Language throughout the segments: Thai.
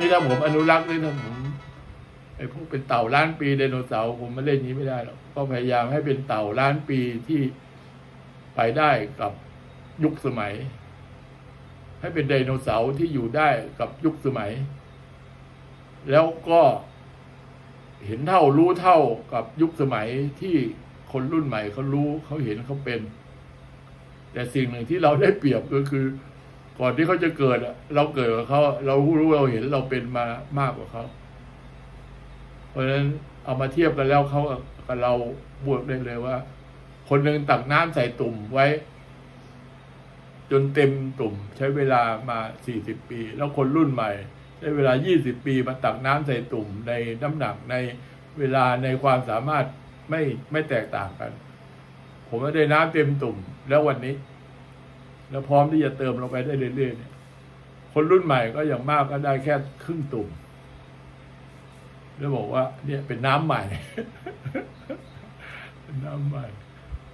นี่ถ้าผมอนุรักษ์นี่ถ้าผมไอ้พวกเป็นเต่าล้านปีไดโนเสาร์ผมมาเล่นนี้ไม่ได้หรอกก็พยายามให้เป็นเต่าล้านปีที่ไปได้กับยุคสมัย ให้เป็นไดโนเสาร์ที่อยู่ได้กับยุคสมัย แล้วก็เห็นเท่ารู้เท่ากับยุคสมัยที่คนรุ่นใหม่เขารู้เขาเห็นเขาเป็น แต่สิ่งหนึ่งที่เราได้เปรียบก็คือ ก่อนที่เขาจะเกิดเราเกิดกับเขาเรารู้เราเห็นเราเป็นมามากกว่าเขาเพราะฉะนั้นเอามาเทียบกันแล้วเขากับเราบวกได้เลยว่า คนหนึ่งตักน้ำใส่ตุ่มไว้ จนเต็มตุ่ม ใช้เวลามาสี่สิบปี แล้วคนรุ่นใหม่ ใช้เวลายี่สิบปีมาตักน้ำใส่ตุ่มในน้ำหนักในเวลาในความสามารถไม่ไม่แตกต่างกัน ผมไม่ได้น้ำเต็มตุ่มแล้ววันนี้ แล้วพร้อมที่จะเติมลงไปได้เรื่อยๆเนี่ยคนรุ่นใหม่ก็อย่างมากก็ได้แค่ครึ่งตุ่มแล้วบอกว่า เนี่ยเป็นน้ำใหม่ เป็นน้ำใหม่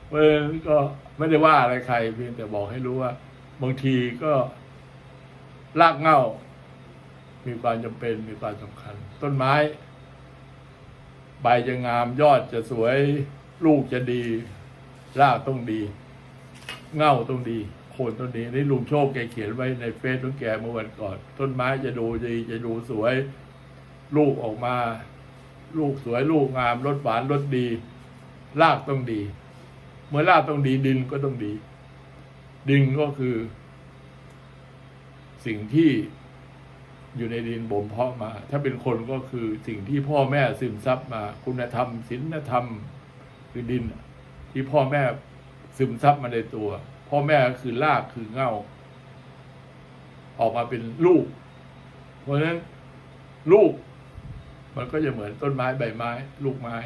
เพราะก็ไม่ได้ว่าอะไรใครเพียงแต่บอกให้รู้ว่า บางทีก็รากเง้ามีความจำเป็นมีความสำคัญ ต้นไม้ ใบจะงามยอดจะสวย ลูกจะดี รากต้องดี เง่าต้องดี คนต้องดีนี่ลุงโชคแกเขียนไว้ในเฟซของแกเมื่อวันก่อน ต้นไม้จะดูดีจะดูสวย ลูกออกมา ลูกสวยลูกงามรสหวานรสดีรากต้องดี เมื่อรากต้องดีดินก็ต้องดี ดินก็คือ สิ่งที่อยู่ในดินบ่มเพาะมา ถ้าเป็นคนก็คือสิ่งที่พ่อแม่ซึมซับมา คุณธรรมศีลธรรม คือดิน ที่พ่อแม่ซึมซับมาในตัว พ่อแม่ก็คือรากคือเงาออกมาเป็นลูก เพราะฉะนั้นลูก มันก็จะเหมือนต้นไม้ใบไม้ ลูกไม้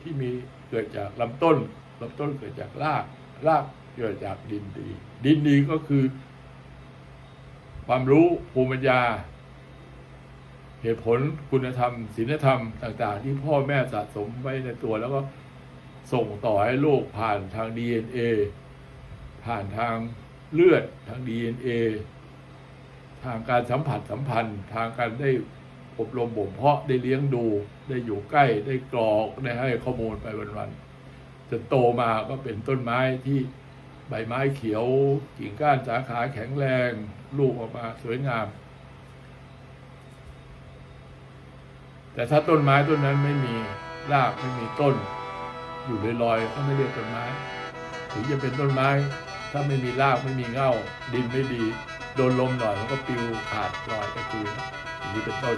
ที่มีเกิดจากลำต้นลำต้นเกิดจากราก รากเกิดจากดินดี ดินดีก็คือ ความรู้ภูมิปัญญา เหตุผลคุณธรรมศีลธรรมต่าง ๆ ที่พ่อแม่สะสมไว้ในตัว แล้วก็ส่งต่อให้ลูกผ่านทาง DNA ผ่านทางเลือดทาง DNA ทางการสัมผัสสัมพันธ์ ทางการได้อบรมบ่มเพาะได้เลี้ยงดูได้อยู่ใกล้ได้กรอกได้ให้ข้อมูลไปวันๆจนโตมาก็เป็นต้นไม้ที่ใบไม้เขียว กิ่งก้านสาขาแข็งแรงลูกออกมาสวยงาม แต่ถ้าต้นไม้ต้นนั้นไม่มีรากไม่มีต้น อยู่ลอยๆก็ไม่เรียกต้นไม้ ถึงจะเป็นต้นไม้ ถ้าไม่มีรากไม่มีเง่าดินไม่ดี โดนลมหน่อยมันก็ปลิวขาดลอยก็คืออย่างนี้เป็นต้น